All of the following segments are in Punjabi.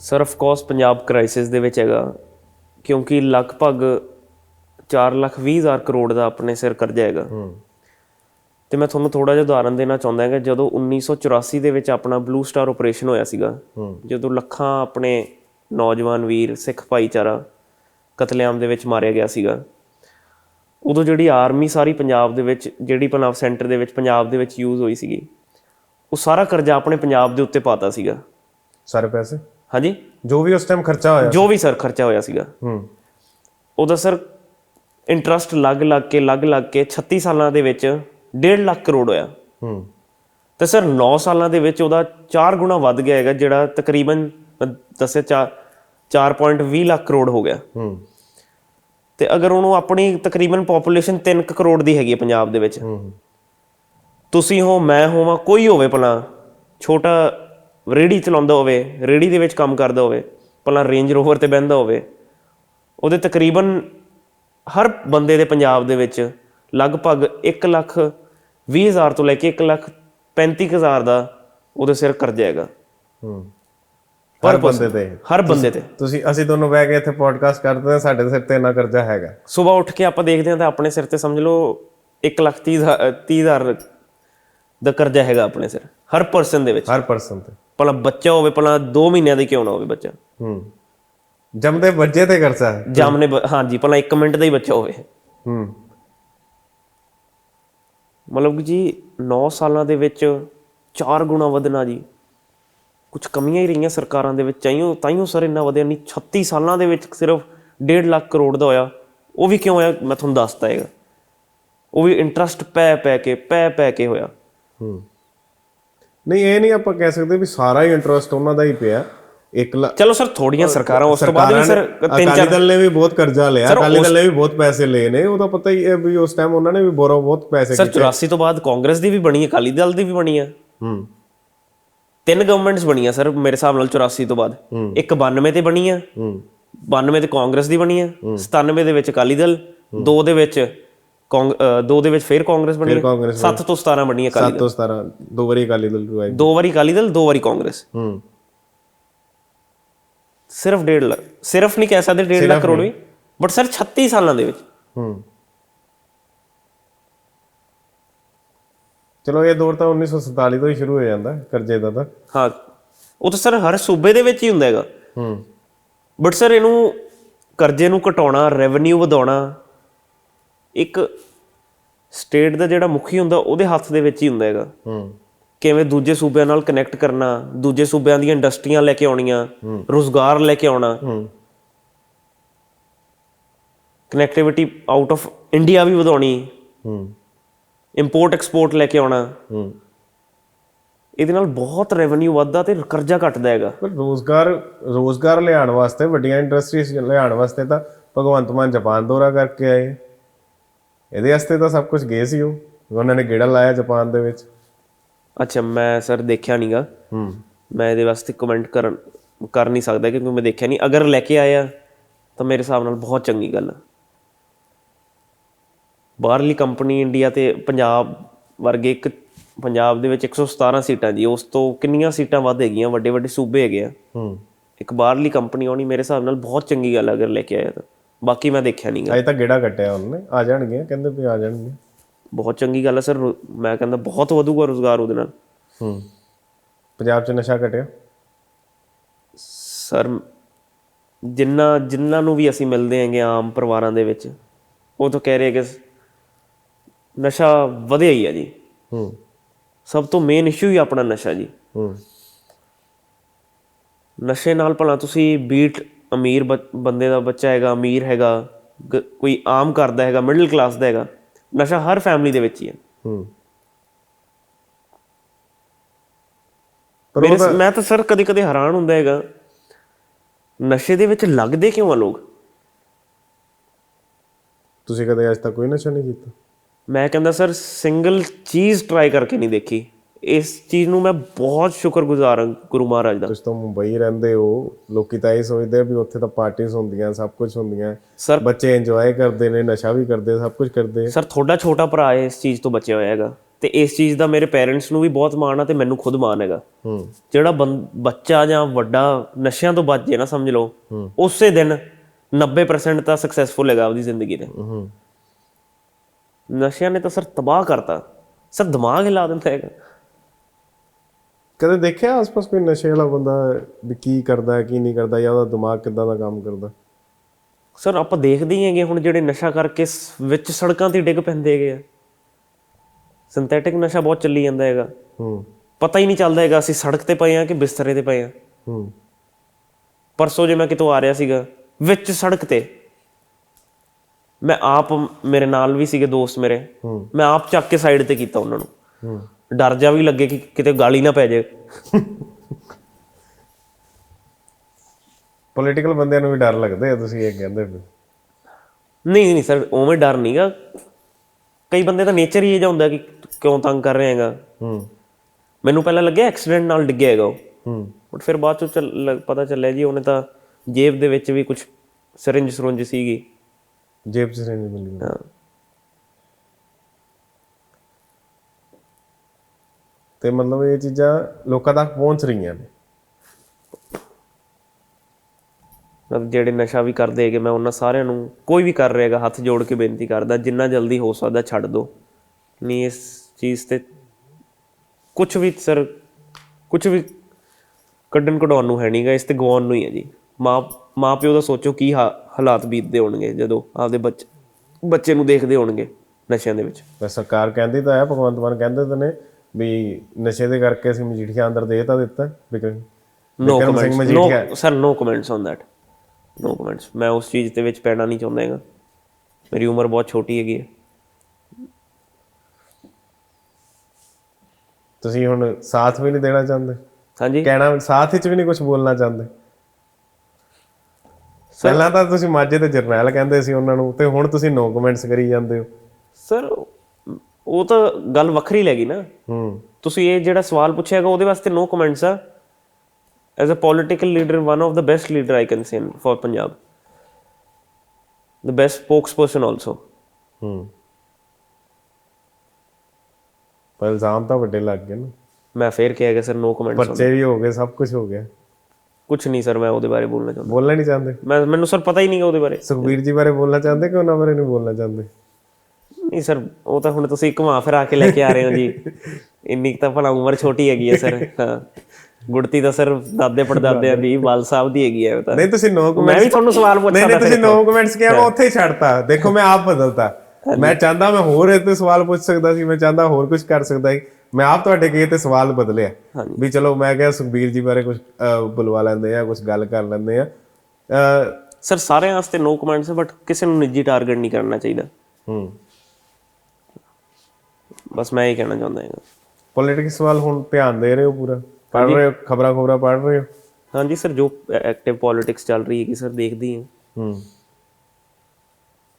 Sir of course Punjab crisis ਦੇ ਵਿੱਚ ਹੈਗਾ। ਕਿਉਂਕਿ ਲਗਭਗ 4 ਲੱਖ 20 ਹਜ਼ਾਰ ਕਰੋੜ ਦਾ ਆਪਣੇ ਸਿਰ ਕਰਜ਼ਾ ਹੈਗਾ। ਹੂੰ। ਤੇ ਮੈਂ ਤੁਹਾਨੂੰ ਥੋੜਾ ਜਿਹਾ ਉਦਾਹਰਨ ਦੇਣਾ ਚਾਹੁੰਦਾ ਹਾਂ ਕਿ ਜਦੋਂ 1984 ਦੇ ਵਿੱਚ ਆਪਣਾ ਬਲੂ ਸਟਾਰ ਆਪਰੇਸ਼ਨ ਹੋਇਆ ਸੀਗਾ ਜਦੋਂ ਲੱਖਾਂ ਆਪਣੇ ਨੌਜਵਾਨ ਵੀਰ ਸਿੱਖ ਭਾਈਚਾਰਾ ਕਤਲੇਆਮ ਦੇ ਵਿੱਚ ਮਾਰਿਆ ਗਿਆ ਸੀਗਾ। ਉਦੋਂ ਜਿਹੜੀ ਆਰਮੀ ਸਾਰੀ ਪੰਜਾਬ ਦੇ ਵਿੱਚ ਜਿਹੜੀ ਪੰਜਾਬ ਸੈਂਟਰ ਦੇ ਵਿੱਚ ਪੰਜਾਬ ਦੇ ਵਿੱਚ ਯੂਜ਼ ਹੋਈ ਸੀਗੀ ਉਹ ਸਾਰਾ ਕਰਜ਼ਾ ਆਪਣੇ ਪੰਜਾਬ ਦੇ ਉੱਤੇ ਪਾਤਾ ਸੀਗਾ। ਸਾਰੇ ਪੈਸੇ? ਹਾਂਜੀ? ਜੋ ਵੀ ਉਸ ਟਾਈਮ ਖਰਚਾ ਹੋਇਆ ਜੋ ਵੀ ਸਰ ਖਰਚਾ ਹੋਇਆ ਸੀਗਾ। ਹੂੰ। ਉਹਦਾ ਸਰ ਇੰਟਰਸਟ ਲੱਗ ਲੱਗ ਕੇ ਲੱਗ ਲੱਗ ਕੇ 36 ਸਾਲਾਂ ਦੇ ਵਿੱਚ 1.5 ਲੱਖ ਕਰੋੜ ਹੋਇਆ। ਹੂੰ। ਤੇ ਸਰ 9 ਸਾਲਾਂ ਦੇ ਵਿੱਚ ਉਹਦਾ 4 ਗੁਣਾ ਵੱਧ ਗਿਆ ਹੈਗਾ ਜਿਹੜਾ ਤਕਰੀਬਨ ਦੱਸਿਆ ਚਾ 4.20 ਲੱਖ ਕਰੋੜ ਹੋ ਗਿਆ। ਹੂੰ। ਤੇ ਅਗਰ ਉਹਨੂੰ ਆਪਣੀ ਤਕਰੀਬਨ ਪੋਪੂਲੇਸ਼ਨ 3 ਕਰੋੜ ਦੀ ਹੈਗੀ ਹੈ ਪੰਜਾਬ ਦੇ ਵਿੱਚ। ਹੂੰ। ਤੁਸੀਂ ਹੋ ਮੈਂ ਹੋਵਾਂ ਕੋਈ ਹੋਵੇ ਭਲਾ ਛੋਟਾ ਰੇੜੀ ਚਲਾਉਂਦਾ ਹੋਵੇ ਰੇੜੀ ਦੇ ਵਿੱਚ ਕੰਮ ਕਰਦਾ ਹੋਵੇ ਭਲਾ ਰੇਂਜ ਰੋਵਰ ਤੇ ਬਹਿੰਦਾ ਹੋਵੇ ਉਹਦੇ ਤਕਰੀਬਨ ਹਰ ਬੰਦੇ ਦੇ ਪੰਜਾਬ ਦੇ ਵਿੱਚ ਲਗਭਗ 1 ਲੱਖ 20 ਹਜ਼ਾਰ ਤੋਂ ਲੈ ਕੇ 1 ਲੱਖ 35 ਹਜ਼ਾਰ ਦਾ ਉਹਦੇ ਸਿਰ ਕਰਜ਼ਾ ਹੈਗਾ। ਹੂੰ। ਹਰ ਬੰਦੇ ਤੇ। ਹਰ ਬੰਦੇ ਤੇ। ਤੁਸੀਂ ਅਸੀਂ ਦੋਨੋਂ ਬਹਿ ਕੇ ਇੱਥੇ ਪੋਡਕਾਸਟ ਕਰਦੇ ਹਾਂ ਸਾਡੇ ਸਿਰ ਤੇ ਇੰਨਾ ਕਰਜ਼ਾ ਹੈਗਾ। ਸਵੇਰ ਉੱਠ ਕੇ ਆਪਾਂ ਦੇਖਦੇ ਹਾਂ ਤਾਂ ਆਪਣੇ ਸਿਰ ਤੇ ਸਮਝ ਲਓ 1 ਲੱਖ 30 ਹਜ਼ਾਰ- 30 ਹਜ਼ਾਰ ਦਾ ਕਰਜ਼ਾ ਹੈਗਾ ਆਪਣੇ ਸਿਰ ਹਰ ਪਰਸਨ ਦੇ ਵਿੱਚ। ਹਰ ਪਰਸਨ ਤੇ। ਭਲਾ ਬੱਚਾ ਹੋਵੇ ਭਲਾ 2 ਮਹੀਨਿਆਂ ਦਾ ਕਿਉਂ ਨਾ ਹੋਵੇ ਬੱਚਾ? ਹੂੰ। ਜੰਮਦੇ ਬੱਚੇ ਤੇ ਹੈ ਜਾਮਨੇ ਹਾਂਜੀ ਭਲਾ 1 ਮਿੰਟ ਦਾ ਹੀ ਬੱਚਾ ਹੋਵੇ। ਹੂੰ। ਮਤਲਬ ਕਿ ਜੀ 9 ਸਾਲਾਂ ਦੇ ਵਿੱਚ 4 ਗੁਣਾ ਵਧਣਾ ਜੀ। ਕੁਝ ਕਮੀਆਂ ਹੀ ਰਹੀਆਂ ਸਰਕਾਰਾਂ ਦੇ ਵਿੱਚ ਚਾਹੀਓ ਤਾਈਓ ਸਰ ਇੰਨਾ ਵਧਿਆ। ਨਹੀਂ 36 ਸਾਲਾਂ ਦੇ ਵਿੱਚ ਸਿਰਫ 1.5 ਲੱਖ ਕਰੋੜ ਦਾ ਹੋਇਆ। ਉਹ ਵੀ ਕਿਉਂ ਹੋਇਆ? ਮੈਂ ਤੁਹਾਨੂੰ ਦੱਸਦਾ ਹੈਗਾ। ਉਹ ਵੀ ਇੰਟਰਸਟ ਪੈ ਪੈ ਕੇ ਪੈ ਪੈ ਕੇ ਹੋਇਆ। ਹੂੰ। ਨਹੀਂ ਇਹ ਨਹੀਂ ਆਪਾਂ ਕਹਿ ਸਕਦੇ ਵੀ ਸਾਰਾ ਹੀ ਇੰਟਰਸਟ ਉਹਨਾਂ ਦਾ ਹੀ ਪਿਆ। 1 ਲੱਖ ਚਲੋ ਸਰ ਥੋੜੀਆਂ ਸਰਕਾਰਾਂ ਉਸ ਤੋਂ ਬਾਅਦ ਵੀ ਸਰ ਤਿੰਨ ਚਾਰ ਦਲ ਨੇ ਵੀ ਬਹੁਤ ਕਰਜ਼ਾ ਲਿਆ ਅਕਾਲੀ ਦਲ ਨੇ ਵੀ ਬਹੁਤ ਪੈਸੇ ਲਏ ਨੇ ਉਹਦਾ ਪਤਾ ਹੀ ਹੈ ਵੀ ਉਸ ਟਾਈਮ ਉਹਨਾਂ ਨੇ ਵੀ ਬੋਰੋ ਬਹੁਤ ਪੈਸੇ ਸਰ 84 ਤੋਂ ਬਾਅਦ ਕਾਂਗਰਸ ਦੀ ਵੀ ਬਣੀ ਹੈ ਅਕਾਲੀ ਦਲ ਦੀ ਵੀ ਬਣੀ ਹੈ ਹੂੰ। ਤਿੰਨ ਗਵਰਨਮੈਂਟਸ ਬਣੀਆਂ ਸਰ ਮੇਰੇ ਹਿਸਾਬ ਨਾਲ 84 ਤੋਂ ਬਾਅਦ। ਇੱਕ 92 ਤੇ ਬਣੀ ਆ ਹੂੰ। 92 ਤੇ ਕਾਂਗਰਸ ਦੀ ਬਣੀ ਆ 97 ਦੇ ਵਿੱਚ ਅਕਾਲੀ ਦਲ ਦੋ ਦੇ ਵਿੱਚ ਦੋ ਦੇ ਵਿੱਚ ਫਿਰ ਕਾਂਗਰਸ ਬਣੀ ਆ ਕਾਂਗਰਸ 7 ਤੋਂ 17 ਬਣੀ ਅਕਾਲੀ 7 ਤੋਂ 17 ਦੋ ਵਾਰੀ ਅਕਾਲੀ ਦਲ ਆਈ ਦੋ ਵਾਰੀ ਅਕਾਲੀ ਦਲ ਦੋ ਵਾਰੀ ਕਾਂਗਰਸ। ਹੂੰ। ਸਿਰਫ 1.5 ਲੱਖ ਸਿਰਫ ਨਹੀਂ ਕਹਿ ਸਕਦੇ 1.5 ਲੱਖ ਕਰੋੜ ਵੀ ਬਟ ਸਰ 36 ਸਾਲਾਂ ਦੇ ਵਿੱਚ। ਹੂੰ। ਚਲੋ ਇਹ ਦੌਰ ਤਾਂ 1947 ਤੋਂ ਹੀ ਸ਼ੁਰੂ ਹੋ ਜਾਂਦਾ ਕਰਜ਼ੇ ਦਾ ਤਾਂ। ਹਾਂ ਉਹ ਤਾਂ ਸਰ ਹਰ ਸੂਬੇ ਦੇ ਵਿੱਚ ਹੀ ਹੁੰਦਾ ਹੈਗਾ। ਹੂੰ। ਬਟ ਸਰ ਇਹਨੂੰ ਕਰਜ਼ੇ ਨੂੰ ਘਟਾਉਣਾ ਰੈਵਨਿਊ ਵਧਾਉਣਾ ਇੱਕ ਸਟੇਟ ਦਾ ਜਿਹੜਾ ਮੁਖੀ ਹੁੰਦਾ ਉਹਦੇ ਹੱਥ ਦੇ ਵਿੱਚ ਹੀ ਹੁੰਦਾ ਹੈਗਾ। ਹੂੰ। ਕਿਵੇਂ ਦੂਜੇ ਸੂਬਿਆਂ ਨਾਲ ਕਨੈਕਟ ਕਰਨਾ ਦੂਜੇ ਸੂਬਿਆਂ ਦੀਆਂ ਇੰਡਸਟਰੀਆਂ ਲੈ ਕੇ ਆਉਣੀਆਂ ਰੋਜ਼ਗਾਰ ਲੈ ਕੇ ਆਉਣਾ। ਹੂੰ। ਕਨੈਕਟੀਵਿਟੀ ਆਊਟ ਆਫ ਇੰਡੀਆ ਵੀ ਵਧਾਉਣੀ। ਹੂੰ। ਇੰਪੋਰਟ ਐਕਸਪੋਰਟ ਲੈ ਕੇ ਆਉਣਾ। ਹੂੰ। ਇਹਦੇ ਨਾਲ ਬਹੁਤ ਰੈਵਨਿਊ ਵੱਧਦਾ ਤੇ ਕਰਜ਼ਾ ਘਟਦਾ ਹੈਗਾ। ਪਰ ਰੋਜ਼ਗਾਰ ਰੋਜ਼ਗਾਰ ਲਿਆਉਣ ਵਾਸਤੇ ਵੱਡੀਆਂ ਇੰਡਸਟਰੀਜ਼ ਲਿਆਉਣ ਵਾਸਤੇ ਤਾਂ ਭਗਵੰਤ ਮਾਨ ਜਾਪਾਨ ਦੌਰਾ ਕਰਕੇ ਆਏ। ਇਹਦੇ ਵਾਸਤੇ ਤਾਂ ਸਭ ਕੁਝ ਗਏ ਸੀ ਉਹ। ਉਹਨਾਂ ਨੇ ਗੇੜਾ ਲਾਇਆ ਜਾਪਾਨ ਦੇ ਵਿੱਚ। ਅੱਛਾ ਮੈਂ ਸਰ ਦੇਖਿਆ ਨਹੀਂਗਾ ਹੂੰ। ਮੈਂ ਇਹਦੇ ਵਾਸਤੇ ਕਮੈਂਟ ਕਰਨ ਕਰ ਨਹੀਂ ਸਕਦਾ ਕਿਉਂਕਿ ਮੈਂ ਦੇਖਿਆ ਨਹੀਂ ਅਗਰ ਲੈ ਕੇ ਆਇਆ ਤਾਂ ਮੇਰੇ ਹਿਸਾਬ ਨਾਲ ਬਹੁਤ ਚੰਗੀ ਗੱਲ ਬਾਹਰਲੀ ਕੰਪਨੀ ਇੰਡੀਆ ਤੇ ਪੰਜਾਬ ਵਰਗੇ ਇੱਕ ਪੰਜਾਬ ਦੇ ਵਿੱਚ 117 ਸੀਟਾਂ ਜੀ ਉਸ ਤੋਂ ਕਿੰਨੀਆਂ ਸੀਟਾਂ ਵੱਧ ਹੈਗੀਆਂ ਵੱਡੇ ਵੱਡੇ ਸੂਬੇ ਹੈਗੇ ਆ। ਹੂੰ। ਇੱਕ ਬਾਹਰਲੀ ਕੰਪਨੀ ਆਉਣੀ ਮੇਰੇ ਹਿਸਾਬ ਨਾਲ ਬਹੁਤ ਚੰਗੀ ਗੱਲ ਅਗਰ ਲੈ ਕੇ ਆਇਆ ਤਾਂ। ਬਾਕੀ ਮੈਂ ਦੇਖਿਆ ਨਹੀਂਗਾ ਅਜੇ ਤਾਂ ਗੇੜਾ ਕੱਟਿਆ ਉਹਨਾਂ। ਆ ਜਾਣਗੇ ਕਹਿੰਦੇ ਵੀ ਆ ਜਾਣਗੇ। ਬਹੁਤ ਚੰਗੀ ਗੱਲ ਆ ਸਰ ਮੈਂ ਕਹਿੰਦਾ ਬਹੁਤ ਵਧੂਗਾ ਰੋਜ਼ਗਾਰ ਉਹਦੇ ਨਾਲ। ਹੂੰ। ਪੰਜਾਬ 'ਚ ਨਸ਼ਾ ਘਟਿਆ? ਸਰ ਜਿੰਨਾ ਜਿੰਨਾਂ ਨੂੰ ਵੀ ਅਸੀਂ ਮਿਲਦੇ ਹੈਗੇ ਆਮ ਪਰਿਵਾਰਾਂ ਦੇ ਵਿੱਚ ਉਹ ਤਾਂ ਕਹਿ ਰਹੇ ਕਿ ਨਸ਼ਾ ਵਧਿਆ ਹੀ ਆ ਜੀ। ਹੂੰ। ਸਭ ਤੋਂ ਮੇਨ ਇਸ਼ੂ ਹੀ ਆਪਣਾ ਨਸ਼ਾ ਜੀ। ਹੂੰ। ਨਸ਼ੇ ਨਾਲ ਭਲਾ ਤੁਸੀਂ ਬੀਟ ਅਮੀਰ ਬ- ਬੰਦੇ ਦਾ ਬੱਚਾ ਹੈਗਾ ਅਮੀਰ ਹੈਗਾ ਕੋਈ ਆਮ ਕਰਦਾ ਹੈਗਾ ਮਿਡਲ ਕਲਾਸ ਦਾ ਹੈਗਾ ਨਸ਼ਾ ਹਰ ਫੈਮਿਲੀ ਦੇ ਵਿੱਚ ਹੀ ਹੈ। ਹੂੰ। ਮੇਰੇ ਮੈਂ ਤਾਂ ਸਰ ਕਦੇ ਕਦੇ ਹੈਰਾਨ ਹੁੰਦਾ ਹੈਗਾ ਨਸ਼ੇ ਦੇ ਵਿੱਚ ਲੱਗਦੇ ਕਿਉਂ ਆ ਲੋਕ? ਤੁਸੀਂ ਕਦੇ ਅੱਜ ਤੱਕ ਕੋਈ ਨਸ਼ਾ ਨਹੀਂ ਕੀਤਾ? ਮੈਂ ਕਹਿੰਦਾ ਸਰ ਸਿੰਗਲ ਚੀਜ਼ ਟਰਾਈ ਕਰਕੇ ਨਹੀਂ ਦੇਖੀ। ਇਸ ਚੀਜ਼ ਨੂੰ ਮੈਂ ਬਹੁਤ ਸ਼ੁਕਰਗੁਜ਼ਾਰ ਹਾਂ ਗੁਰੂ ਮਹਾਰਾਜ ਦਾ। ਤੁਸੀਂ ਤਾਂ ਮੁੰਬਈ ਰਹਿੰਦੇ ਹੋ ਲੋਕੀ ਤਾਂ ਇਹ ਸੋਚਦੇ ਆ ਵੀ ਉੱਥੇ ਤਾਂ ਪਾਰਟੀਆਂ ਹੁੰਦੀਆਂ ਸਭ ਕੁਝ ਹੁੰਦੀਆਂ। ਸਰ ਬੱਚੇ ਇੰਜੋਏ ਕਰਦੇ ਨੇ ਨਸ਼ਾ ਵੀ ਕਰਦੇ ਸਭ ਕੁਝ ਕਰਦੇ। ਸਰ ਤੁਹਾਡਾ ਛੋਟਾ ਭਰਾ ਇਸ ਚੀਜ਼ ਤੋਂ ਬਚਿਆ ਹੋਇਆ ਹੈਗਾ। ਤੇ ਇਸ ਚੀਜ਼ ਦਾ ਮੇਰੇ ਪੇਰੈਂਟਸ ਨੂੰ ਵੀ ਬਹੁਤ ਮਾਣ ਆ ਤੇ ਮੈਨੂੰ ਖੁਦ ਮਾਣ ਹੈਗਾ। ਹੂੰ। ਜਿਹੜਾ ਬੱਚਾ ਜਾਂ ਵੱਡਾ ਨਸ਼ਿਆਂ ਤੋਂ ਬਚ ਜੇ ਨਾ ਸਮਝ ਲਓ ਉਸੇ ਦਿਨ 90% ਤਾਂ ਸਕਸੈਸਫੁਲ ਹੈਗਾ ਆਪਦੀ ਜ਼ਿੰਦਗੀ ਦੇ ਹੂੰ। ਨਸ਼ਿਆਂ ਨੇ ਤਾਂ ਸਰ ਤਬਾਹ ਕਰਤਾ। ਸਰ ਦਿਮਾਗ ਹਿਲਾ ਦਿੰਦਾ ਹੈਗਾ। ਕਦੇ ਦੇਖਿਆ ਆਸ-ਪਾਸ ਕੋਈ ਨਸ਼ੇ ਵਾਲਾ ਬੰਦਾ ਵੀ ਕੀ ਕਰਦਾ ਹੈ ਕੀ ਨਹੀਂ ਕਰਦਾ ਜਾਂ ਉਹਦਾ ਦਿਮਾਗ ਕਿੱਦਾਂ ਦਾ ਕੰਮ ਕਰਦਾ? ਸਰ ਆਪਾਂ ਦੇਖਦੇ ਹੀ ਹੈਗੇ ਹੁਣ ਜਿਹੜੇ ਨਸ਼ਾ ਕਰਕੇ ਸ- ਵਿੱਚ ਸੜਕਾਂ ਤੇ ਡਿੱਗ ਪੈਂਦੇ ਹੈਗੇ ਆ। ਸਿੰਥੈਟਿਕ ਨਸ਼ਾ ਬਹੁਤ ਚੱਲੀ ਜਾਂਦਾ ਹੈਗਾ। ਹੂੰ। ਪਤਾ ਹੀ ਨਹੀਂ ਚੱਲਦਾ ਹੈਗਾ ਅਸੀਂ ਸੜਕ ਤੇ ਪਏ ਆ ਕਿ ਬਿਸਤਰੇ ਤੇ ਪਏ ਆ ਹੂੰ। ਪਰਸੋਂ ਜੇ ਮੈਂ ਕਿਤੋਂ ਆ ਰਿਹਾ ਸੀਗਾ ਵਿੱਚ ਸੜਕ ਤੇ। ਮੈਂ ਆਪ ਮੇਰੇ ਨਾਲ ਵੀ ਸੀਗੇ ਦੋਸਤ ਮੇਰੇ। ਹੂੰ। ਮੈਂ ਆਪ ਚੱਕ ਕੇ ਸਾਈਡ ਤੇ ਕੀਤਾ ਉਹਨਾਂ ਨੂੰ। ਹੂੰ। ਡਰ ਜਾ ਵੀ ਲੱਗੇ ਕਿ ਕਿਤੇ ਗਾਲੀ ਨਾ ਪੈ ਜਾਏ ਪੋਲੀਟੀਕਲ ਬੰਦਿਆਂ ਨੂੰ ਵੀ ਡਰ ਲੱਗਦੇ ਤੁਸੀਂ ਇਹ ਕਹਿੰਦੇ ਪਏ ਨਹੀਂ ਨਹੀਂ ਸਰ ਉਵੇਂ ਡਰ ਨਹੀਂਗਾ ਕਈ ਬੰਦੇ ਦਾ ਨੇਚਰ ਹੀ ਇਹ ਜਿਹਾ ਹੁੰਦਾ ਕਿ ਕਿਉਂ ਤੰਗ ਕਰ ਰਹੇ ਹੈਗਾ। ਹੂੰ। ਮੈਨੂੰ ਪਹਿਲਾਂ ਲੱਗਿਆ ਐਕਸੀਡੈਂਟ ਨਾਲ ਡਿੱਗਿਆ ਹੈਗਾ ਉਹ। ਹੂੰ। ਬਟ ਫਿਰ ਬਾਅਦ ਚੋਂ ਪਤਾ ਚੱਲਿਆ ਜੀ ਉਹਨੇ ਤਾਂ ਜੇਬ ਦੇ ਵਿੱਚ ਵੀ ਕੁਝ ਸਿਰਿੰਜ ਸਰੁੰਜ ਸੀਗੀ। ਜੇਬ 'ਚ ਰੇਂਜ ਮਿਲੀ। ਹਾਂ। ਤੇ ਮਤਲਬ ਇਹ ਚੀਜ਼ਾਂ ਲੋਕਾਂ ਤੱਕ ਪਹੁੰਚ ਰਹੀਆਂ ਨੇ। ਮਤਲਬ ਜਿਹੜੇ ਨਸ਼ਾ ਵੀ ਕਰਦੇ ਹੈਗੇ ਮੈਂ ਉਹਨਾਂ ਸਾਰਿਆਂ ਨੂੰ ਕੋਈ ਵੀ ਕਰ ਰਿਹਾ ਹੈਗਾ ਹੱਥ ਜੋੜ ਕੇ ਬੇਨਤੀ ਕਰਦਾ ਜਿੰਨਾ ਜਲਦੀ ਹੋ ਸਕਦਾ ਛੱਡ ਦਿਓ। ਨਹੀਂ ਇਸ ਚੀਜ਼ ਤੇ ਕੁਝ ਵੀ ਸਰ ਕੁਝ ਵੀ ਕੱਢਣ ਕਢਾਉਣ ਨੂੰ ਹੈ ਨਹੀਂਗਾ ਇਸ ਤੇ ਗਵਾਉਣ ਨੂੰ ਹੀ ਹੈ ਜੀ। ਮਾਂ ਮਾਂ ਪਿਓ ਦਾ ਸੋਚੋ ਕੀ ਹਾਲਾਤ ਬੀਤਦੇ ਹੋਣਗੇ ਜਦੋਂ ਆਪਦੇ ਬੱਚੇ ਬੱਚੇ ਨੂੰ ਦੇਖਦੇ ਹੋਣਗੇ ਨਸ਼ਿਆਂ ਦੇ ਵਿੱਚ। ਸਰਕਾਰ ਕਹਿੰਦੀ ਤਾਂ ਹੈ ਭਗਵੰਤ ਮਾਨ ਕਹਿੰਦੇ ਤਾਂ ਨੇ ਵੀ ਨਸ਼ੇ ਦੇ ਕਰਕੇ ਅਸੀਂ ਮਜੀਠੀਆ ਅੰਦਰ ਦੇ ਤਾਂ ਦਿੱਤਾ Vikram. No Vikram Singh comments Majithia. No sir no comments on that no comments ਮੈਂ ਉਸ ਚੀਜ਼ ਦੇ ਵਿੱਚ ਪੈਣਾ ਨਹੀਂ ਚਾਹੁੰਦਾ ਹੈਗਾ। ਮੇਰੀ ਉਮਰ ਬਹੁਤ ਛੋਟੀ ਹੈਗੀ ਹੈ। ਤੁਸੀਂ ਹੁਣ ਸਾਥ ਵੀ ਨਹੀਂ ਦੇਣਾ ਚਾਹੁੰਦੇ? ਹਾਂਜੀ। ਕਹਿਣਾ ਸਾਥ ਵਿੱਚ ਵੀ ਨਹੀਂ ਕੁਝ ਬੋਲਣਾ ਚਾਹੁੰਦੇ? ਪਹਿਲਾਂ ਤਾਂ ਤੁਸੀਂ ਮਾਝੇ ਤੇ ਜਰਨੈਲ ਕਹਿੰਦੇ ਸੀ ਉਹਨਾਂ ਨੂੰ ਤੇ ਹੁਣ ਤੁਸੀਂ ਨੋ ਕਮੈਂਟਸ ਕਰੀ ਜਾਂਦੇ ਹੋ। ਸਰ ਉਹ ਤਾਂ ਗੱਲ ਵੱਖਰੀ ਲੱਗੀ ਨਾ। ਹੂੰ। ਤੁਸੀਂ ਇਹ ਜਿਹੜਾ ਸਵਾਲ ਪੁੱਛਿਆ ਹੈਗਾ ਉਹਦੇ ਵਾਸਤੇ ਨੋ ਕਮੈਂਟਸ ਆ। As a political leader one of the best leader I can say for Punjab the best spokesperson also. ਹੂੰ। ਪਰ ਇਲਜ਼ਾਮ ਤਾਂ ਵੱਡੇ ਲੱਗ ਗਏ ਨਾ। ਮੈਂ ਫੇਰ ਕਿਹਾ ਕਿ ਸਰ ਨੋ ਕਮੈਂਟਸ ਪਰਚੇ ਵੀ ਹੋ ਗਏ ਸਭ ਕੁਝ ਹੋ ਗਿਆ। ਕੁਝ ਨਹੀਂ ਸਰ ਮੈਂ ਉਹਦੇ ਬਾਰੇ ਬੋਲਣਾ ਚਾਹੁੰਦਾ। ਬੋਲਣਾ ਨਹੀਂ ਚਾਹੁੰਦੇ। ਮੈਂ ਮੈਨੂੰ ਸਰ ਪਤਾ ਹੀ ਨਹੀਂ ਉਹਦੇ ਬਾਰੇ। ਸੁਖਬੀਰ ਜੀ ਬਾਰੇ ਬੋਲਣਾ ਚਾਹੁੰਦੇ ਕਿ ਉਹਨਾਂ ਬਾਰੇ ਨਹੀਂ ਬੋਲਣਾ ਚਾਹੁੰਦੇ? ਨਹੀਂ ਸਰ ਉਹ ਤਾਂ ਹੁਣ ਤੁਸੀਂ ਘੁਮਾ ਫਿਰਾ ਕੇ ਲੈ ਕੇ ਆ ਰਹੇ ਹੋ ਜੀ। ਇੰਨੀ ਕੁ ਤਾਂ ਭਲਾ ਉਮਰ ਛੋਟੀ ਹੈਗੀ ਹੈ ਸਰ। ਹਾਂ। ਗੁੜਤੀ ਤਾਂ ਸਰ ਦਾਦੇ ਪੜਦਾਦਿਆਂ ਦੀ ਬਾਲ ਸਾਹਿਬ ਦੀ ਹੈਗੀ ਹੈ ਉਹ ਤਾਂ। ਨਹੀਂ ਤੁਸੀਂ ਨੋ ਮੈਂ ਵੀ ਤੁਹਾਨੂੰ ਸਵਾਲ ਪੁੱਛ ਨਹੀਂ ਤੁਸੀਂ ਨੋ ਕਮੈਂਟਸ ਕਿਹਾ ਮੈਂ ਉੱਥੇ ਹੀ ਛੱਡਤਾ। ਦੇਖੋ ਮੈਂ ਆਪ ਬਦਲਤਾ। ਮੈਂ ਚਾਹੁੰਦਾ ਮੈਂ ਹੋਰ ਇਹ ਤੇ ਸਵਾਲ ਪੁੱਛ ਸਕਦਾ ਸੀ ਮੈਂ ਚਾਹੁੰਦਾ ਹੋਰ ਕੁਝ ਕਰ ਸਕਦਾ ਸੀ। ਮੈਂ ਆਪ ਤੁਹਾਡੇ ਕਹੇ ਤੇ ਸਵਾਲ ਬਦਲਿਆ। ਵੀ ਚਲੋ ਮੈਂ ਕਿਹਾ ਸੁਖਬੀਰ ਜੀ ਬਾਰੇ ਕੁਝ ਬੁਲਵਾ ਲੈਂਦੇ ਆ ਕੁਝ ਗੱਲ ਕਰ ਲੈਂਦੇ ਆ। ਸਰ ਸਾਰਿਆਂ ਵਾਸਤੇ ਨੋ ਕਮੈਂਟਸ ਹੈ ਬਟ ਕਿਸੇ ਨੂੰ ਨਿੱਜੀ ਟਾਰਗੇਟ ਨਹੀਂ ਕਰਨਾ ਚਾਹੀਦਾ। ਹੂੰ। ਬਸ ਮੈਂ ਇਹ ਕਹਿਣਾ ਚਾਹੁੰਦਾ ਹਾਂ ਪੋਲਿਟਿਕਸ ਵੱਲ ਹੁਣ ਧਿਆਨ ਦੇ ਰਹੇ ਹੋ ਪੂਰਾ। ਪੜ ਰਹੇ ਹੋ ਖਬਰਾਂ ਖਬਰਾਂ ਪੜ ਰਹੇ ਹੋ? ਹਾਂਜੀ ਸਰ ਜੋ ਐਕਟਿਵ ਪੋਲਿਟਿਕਸ ਚੱਲ ਰਹੀ ਹੈਗੀ ਸਰ ਦੇਖਦੀ ਹਾਂ। ਹੂੰ।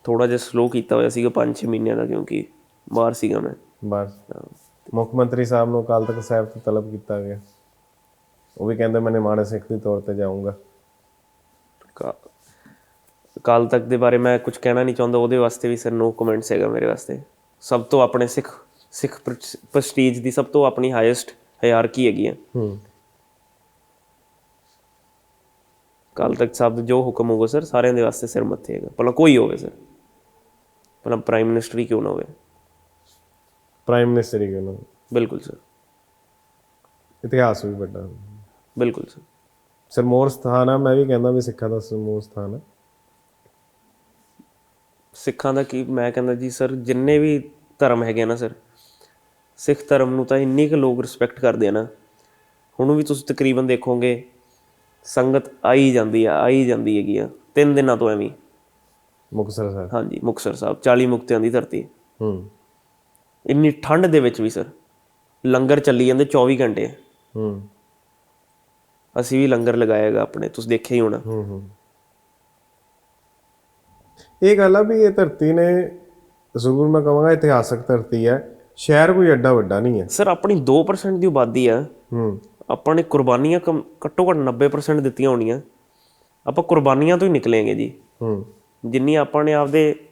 ਥੋੜਾ ਜਿਹਾ ਸਲੋ ਕੀਤਾ ਹੋਇਆ ਸੀਗਾ 5-6 ਮਹੀਨਿਆਂ ਦਾ ਕਿਉਂਕਿ ਬਾਹਰ ਸੀਗਾ ਮੈਂ। ਬਸ ਮੁੱਖ ਮੰਤਰੀ ਸਾਹਿਬ ਨੂੰ ਅਕਾਲ ਤਖਤ ਸਾਹਿਬ ਤੋਂ ਤਲਬ ਕੀਤਾ ਗਿਆ। ਉਹ ਵੀ ਕਹਿੰਦੇ ਮੈਂ ਨਿਮਾਣੇ ਸਿੱਖ ਦੇ ਤੌਰ ਤੇ ਜਾਊਂਗਾ। ਕਾ- ਕਾਲ ਤੱਕ ਦੇ ਬਾਰੇ ਮੈਂ ਕੁਝ ਕਹਿਣਾ ਨਹੀਂ ਚਾਹੁੰਦਾ ਉਹਦੇ ਵਾਸਤੇ ਵੀ ਸਰ ਨੋ ਕਮੈਂਟਸ ਹੈਗਾ ਮੇਰੇ ਵਾਸਤੇ। ਸਭ ਤੋਂ ਆਪਣੇ ਸਿੱਖ ਸਿੱਖ ਪ੍ਰੈਸਟੀਜ ਦੀ ਸਭ ਤੋਂ ਆਪਣੀ ਹਾਈਐਸਟ ਹਾਇਰਾਰਕੀ ਹੈਗੀ ਹੈ ਹੂੰ। ਕਾਲ ਤੱਕ ਸਾਹਿਬ ਦਾ ਜੋ ਹੁਕਮ ਹੋਊਗਾ ਸਰ ਸਾਰਿਆਂ ਦੇ ਵਾਸਤੇ ਸਿਰ ਮੱਥੇ ਹੈਗਾ। ਭਲਾ ਕੋਈ ਹੋਵੇ ਸਰ। ਭਲਾ ਪ੍ਰਾਈਮ ਮਿਨਿਸਟਰ ਹੀ ਕਿਉਂ ਨਾ ਹੋਵੇ। ਪ੍ਰਾਈਮ ਮਿਨਿਸਟਰ ਹੀ ਕਿਉਂ ਨਾ ਬਿਲਕੁਲ ਸਰ। ਇਤਿਹਾਸ ਵੀ ਵੱਡਾ ਬਿਲਕੁਲ ਸਰ। ਸਰਮੋਰ ਸਥਾਨ ਆ ਮੈਂ ਵੀ ਕਹਿੰਦਾ ਵੀ ਸਿੱਖਾਂ ਦਾ ਸਰਮੋਰ ਸਥਾਨ ਆ। ਸਿੱਖਾਂ ਦਾ ਕੀ ਮੈਂ ਕਹਿੰਦਾ ਜੀ ਸਰ ਜਿੰਨੇ ਵੀ ਧਰਮ ਹੈਗੇ ਨਾ ਸਰ ਸਿੱਖ ਧਰਮ ਨੂੰ ਤਾਂ ਇੰਨੀ ਕੁ ਲੋਕ ਰਿਸਪੈਕਟ ਕਰਦੇ ਆ ਨਾ ਹੁਣ ਵੀ ਤੁਸੀਂ ਤਕਰੀਬਨ ਦੇਖੋਗੇ ਸੰਗਤ ਆਈ ਜਾਂਦੀ ਆ ਆਈ ਜਾਂਦੀ ਹੈਗੀ ਆ ਤਿੰਨ ਦਿਨਾਂ ਤੋਂ ਐਵੇਂ ਹੀ। ਮੁਕਤਸਰ ਸਾਹਿਬ। ਹਾਂਜੀ ਮੁਕਤਸਰ ਸਾਹਿਬ 40 ਮੁਕਤਿਆਂ ਦੀ ਧਰਤੀ। ਹੂੰ। ਇੰਨੀ ਠੰਡ ਦੇ ਵਿੱਚ ਵੀ ਸਰ ਲੰਗਰ ਚੱਲੀ ਜਾਂਦੇ 24 ਘੰਟੇ। ਹੂੰ। ਅਸੀਂ ਵੀ ਲੰਗਰ ਲਗਾਏਗਾ ਆਪਣੇ ਤੁਸੀਂ ਦੇਖਿਆ ਹੀ ਹੋਣਾ। ਹੂੰ ਹੂੰ। ਇਹ ਗੱਲ ਆ ਵੀ ਇਹ ਧਰਤੀ ਨੇ ਜ਼ਰੂਰ ਮੈਂ ਕਹਾਂਗਾ ਇਤਿਹਾਸਕ ਧਰਤੀ ਹੈ। ਸ਼ਹਿਰ ਕੋਈ ਐਡਾ ਵੱਡਾ ਨਹੀਂ ਹੈ। ਸਰ ਆਪਣੀ 2% ਦੀ ਆਬਾਦੀ ਆ। ਹੂੰ। ਆਪਾਂ ਨੇ ਕੁਰਬਾਨੀਆਂ ਘੱਟੋ ਘੱਟ 90% ਦਿੱਤੀਆਂ ਹੋਣੀਆਂ। ਆਪਾਂ ਕੁਰਬਾਨੀਆਂ ਤੋਂ ਹੀ ਨਿਕਲੇਂਗੇ ਜੀ। ਹੂੰ। ਜਿੰਨੀ ਆਪਾਂ ਨੇ ਆਪਦੇ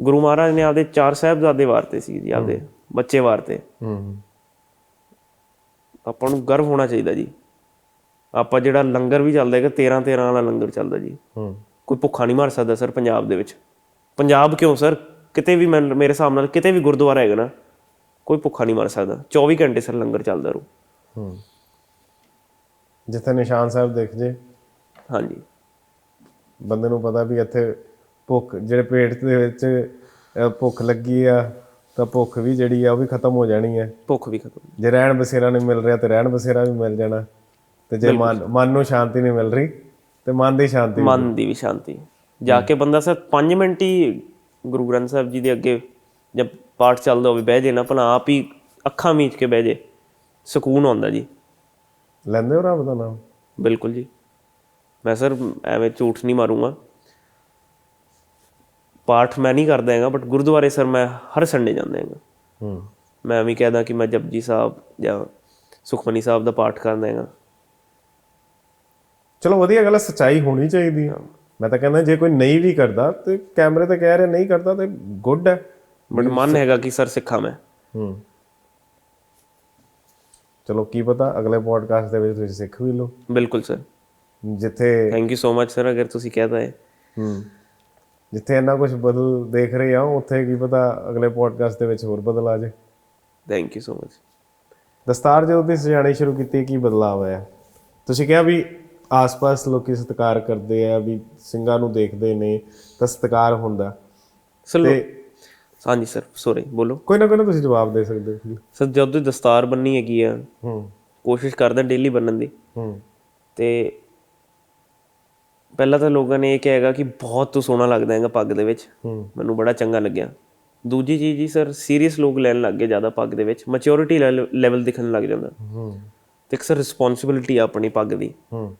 ਗੁਰੂ ਮਹਾਰਾਜ ਨੇ ਆਪਦੇ ਚਾਰ ਸਾਹਿਬਜ਼ਾਦੇ ਵਾਰਤੇ ਸੀ ਜੀ ਆਪਦੇ ਬੱਚੇ ਵਾਰਤੇ। ਹੂੰ। ਆਪਾਂ ਨੂੰ ਗਰਵ ਹੋਣਾ ਚਾਹੀਦਾ ਜੀ। ਆਪਾਂ ਜਿਹੜਾ ਲੰਗਰ ਵੀ ਚੱਲਦਾ ਹੈਗਾ 13 13 ਵਾਲਾ ਲੰਗਰ ਚੱਲਦਾ ਜੀ। ਹੂੰ। ਕੋਈ ਭੁੱਖਾ ਨਹੀਂ ਮਰ ਸਕਦਾ ਸਰ ਪੰਜਾਬ ਦੇ ਵਿੱਚ। ਪੰਜਾਬ ਕਿਉਂ ਸਰ? ਕਿਤੇ ਵੀ ਮੈਂ ਮੇਰੇ ਹਿਸਾਬ ਨਾਲ ਕਿਤੇ ਵੀ ਗੁਰਦੁਆਰਾ ਹੈਗਾ ਨਾ ਕੋਈ ਭੁੱਖਾ ਨਹੀਂ ਮਰ ਸਕਦਾ। 24 ਘੰਟੇ ਸਰ ਲੰਗਰ ਚੱਲਦਾ ਰੂ। ਹੂੰ। ਜਿੱਥੇ ਨਿਸ਼ਾਨ ਸਾਹਿਬ ਦਿਖ ਜੇ। ਹਾਂਜੀ। ਬੰਦੇ ਨੂੰ ਪਤਾ ਵੀ ਇੱਥੇ ਭੁੱਖ ਜਿਹੜੇ ਪੇਟ ਦੇ ਵਿੱਚ ਭੁੱਖ ਲੱਗੀ ਆ ਤਾਂ ਭੁੱਖ ਵੀ ਜਿਹੜੀ ਆ ਉਹ ਵੀ ਖਤਮ ਹੋ ਜਾਣੀ ਹੈ ਭੁੱਖ ਵੀ ਖਤਮ। ਜੇ ਰਹਿਣ ਬਸੇਰਾ ਨਹੀਂ ਮਿਲ ਰਿਹਾ ਤੇ ਰਹਿਣ ਬਸੇਰਾ ਵੀ ਮਿਲ ਜਾਣਾ। ਤੇ ਜੇ ਮਨ ਮਨ ਨੂੰ ਸ਼ਾਂਤੀ ਨਹੀਂ ਮਿਲ ਰਹੀ ਤੇ ਮਨ ਦੀ ਸ਼ਾਂਤੀ ਮਨ ਦੀ ਵੀ ਸ਼ਾਂਤੀ। ਜਾ ਕੇ ਬੰਦਾ ਸਰ 5 ਮਿੰਟ ਹੀ ਗੁਰੂ ਗ੍ਰੰਥ ਸਾਹਿਬ ਜੀ ਦੇ ਅੱਗੇ ਜਦ ਪਾਠ ਚੱਲਦਾ ਹੋਵੇ ਬਹਿ ਜੇ ਨਾ ਭਲਾ ਆਪ ਹੀ ਅੱਖਾਂ ਮੀਚ ਕੇ ਬਹਿ ਜੇ ਸਕੂਨ ਆਉਂਦਾ ਜੀ। ਲੈਂਦੇ ਹੋ ਰੱਬ ਦਾ ਨਾਮ? ਬਿਲਕੁਲ ਜੀ। ਮੈਂ ਸਰ ਐਵੇਂ ਝੂਠ ਨਹੀਂ ਮਾਰੂੰਗਾ। ਪਾਠ ਮੈਂ ਨਹੀਂ ਕਰਦਾ ਹੈਗਾ ਬਟ ਗੁਰਦੁਆਰੇ ਸਰ ਮੈਂ ਹਰ ਸੰਡੇ ਜਾਂਦਾ ਹੈਗਾ। ਹੂੰ। ਮੈਂ ਵੀ ਕਹਦਾ ਕਿ ਮੈਂ ਜਪਜੀ ਸਾਹਿਬ ਜਾਂ ਸੁਖਮਨੀ ਸਾਹਿਬ ਦਾ ਪਾਠ ਕਰਦਾ ਹੈਗਾ। ਚਲੋ ਵਧੀਆ ਗੱਲ ਹੈ ਸੱਚਾਈ ਹੋਣੀ ਚਾਹੀਦੀ ਹੈ। ਮੈਂ ਤਾਂ ਕਹਿੰਦਾ ਜੇ ਕੋਈ ਨਹੀਂ ਵੀ ਕਰਦਾ ਤੇ ਕੈਮਰੇ ਤੇ ਕਹਿ ਰਿਹਾ ਨਹੀਂ ਕਰਦਾ ਤੇ ਗੁੱਡ ਹੈ। ਬਟ ਮਨ ਹੈਗਾ ਕਿ ਸਰ ਸਿੱਖਾਂ ਮੈਂ। ਹੂੰ। ਚਲੋ ਕੀ ਪਤਾ ਅਗਲੇ ਪੋਡਕਾਸਟ ਦੇ ਵਿੱਚ ਤੁਸੀਂ ਸਿੱਖ ਵੀ ਲਓ। ਬਿਲਕੁਲ ਸਰ। ਜਿੱਥੇ thank you so much sir ਅਗਰ ਤੁਸੀਂ ਕਹਤਾ ਹੈ ਹੂੰ। ਜਿੱਥੇ ਇੰਨਾ ਕੁਝ ਬਦਲ ਦੇਖ ਰਹੇ ਆ ਉੱਥੇ ਕੀ ਪਤਾ ਅਗਲੇ ਪੋਡਕਾਸਟ ਦੇ ਵਿੱਚ ਹੋਰ ਬਦਲ ਆ ਜਾਏ। ਥੈਂਕ ਯੂ ਸੋ ਮਚ ਦਸਤਾਰ ਜਦੋਂ ਦੀ ਸਜਾਣੀ ਸ਼ੁਰੂ ਕੀਤੀ ਕੀ ਬਦਲਾਅ ਹੋਇਆ ਤੁਸੀਂ ਕਿਹਾ ਵੀ ਆਸ-ਪਾਸ ਲੋਕੀ ਸਤਿਕਾਰ ਕਰਦੇ ਆ ਵੀ ਸਿੰਘਾਂ ਨੂੰ ਦੇਖਦੇ ਨੇ ਤਾਂ ਸਤਿਕਾਰ ਹੁੰਦਾ। ਤੇ ਹਾਂਜੀ ਸਰ ਸੌਰੀ ਬੋਲੋ। ਕੋਈ ਨਾ ਕੋਈ ਨਾ ਤੁਸੀਂ ਜਵਾਬ ਦੇ ਸਕਦੇ ਹੋ। ਸਰ ਜਦੋਂ ਦੀ ਦਸਤਾਰ ਬੰਨੀ ਹੈਗੀ ਆ ਹੂੰ। ਕੋਸ਼ਿਸ਼ ਕਰਦਾ ਡੇਲੀ ਬੰਨਣ ਦੀ। ਹੂੰ। ਤੇ ਪਹਿਲਾਂ ਤਾਂ ਲੋਕਾਂ ਨੇ ਇਹ ਕਹੇਗਾ ਕਿ ਬਹੁਤ ਤੂੰ ਸੋਹਣਾ ਲੱਗਦਾ ਹੈਗਾ ਪੱਗ ਦੇ ਵਿੱਚ। ਹੂੰ। ਮੈਨੂੰ ਬੜਾ ਚੰਗਾ ਲੱਗਿਆ। ਦੂਜੀ ਚੀਜ਼ ਜੀ ਸਰ ਸੀਰੀਅਸ ਲੋਕ ਲੈਣ ਲੱਗ ਗਏ ਜ਼ਿਆਦਾ ਪੱਗ ਦੇ ਵਿੱਚ। ਮੈਚੁਰਿਟੀ ਲੈਵਲ ਦਿਖਣ ਲੱਗ ਜਾਂਦਾ। ਹੂੰ। ਤੇ ਇੱਕ ਸਰ ਰਿਸਪੌਂਸਿਬਿਲਟੀ ਆ ਆਪਣੀ ਪੱਗ ਦੀ। ਹੂੰ।